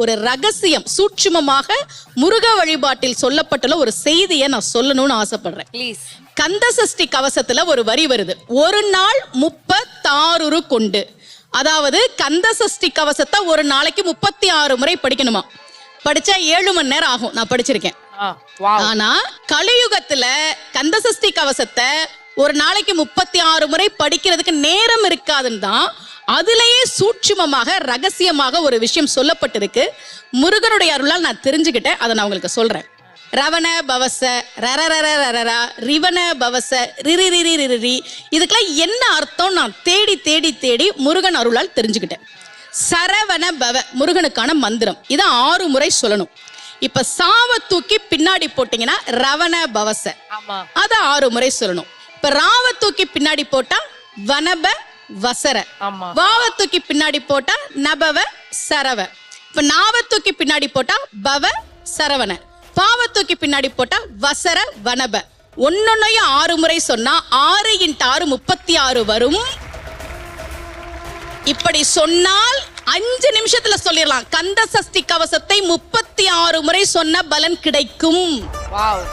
ஒரு ரகசியம் சூட்சுமமாக முருக வழிபாட்டில் சொல்லப்பட்டுள்ள ஒரு செய்தியை நான் சொல்லணும்னு ஆசைப்படுறேன். ப்ளீஸ் கந்த சஷ்டி கவசத்துல ஒரு வரி வருது. ஒரு நாள் முப்பத்தாறு கொண்டு. அதாவது கந்த சஷ்டி கவசத்தை ஒரு நாளைக்கு முப்பத்தி ஆறு முறை படிக்கணுமா? படிச்சா ஏழு மணி நேரம் ஆகும். நான் படிச்சிருக்கேன். ஆனா கலியுகத்துல கந்த சஷ்டி கவசத்தை ஒரு நாளைக்கு முப்பத்தி ஆறு முறை படிக்கிறதுக்கு நேரம் இருக்காதுன்னு தான் அதுலயே சூட்சுமமாக ரகசியமாக ஒரு விஷயம் சொல்லப்பட்டிருக்கு. முருகனுடைய அருளால் நான் தெரிஞ்சுக்கிட்டேன். அதை நான் உங்களுக்கு சொல்றேன். ரவண பவச ரரரர ரரரா ரிவண பவச ரிரி ரிரி ரிரி இதுக்கெல்லாம் என்ன அர்த்தம்? நான் தேடி தேடி தேடி முருகன் அருளால் தெரிஞ்சுக்கிட்டேன். சரவண பவ முருகனுக்கான மந்திரம். இதை ஆறு முறை சொல்லணும். இப்ப சாவ தூக்கி பின்னாடி போட்டீங்கன்னா ரவண பவச. அதை ஆறு முறை சொல்லணும். இப்ப ராவ தூக்கி பின்னாடி போட்டா வனப வசர. வாவ தூக்கி பின்னாடி போட்டா நபவ சரவ. இப்ப நாவ தூக்கி பின்னாடி போட்டா பவ சரவண. பாவ தூக்கி பின்னாடி போட்டா வசர வனப. ஒன்னொன்னையும் ஆறு முறை சொன்னா ஆறு இன்ட்டு ஆறு முப்பத்தி ஆறு வரும். இப்படி சொன்னால் அஞ்சு நிமிஷத்துல சொல்லிடலாம் கந்த சஷ்டி கவசத்தை முப்பத்தி ஆறு முறை சொன்ன பலன் கிடைக்கும். வாவ்.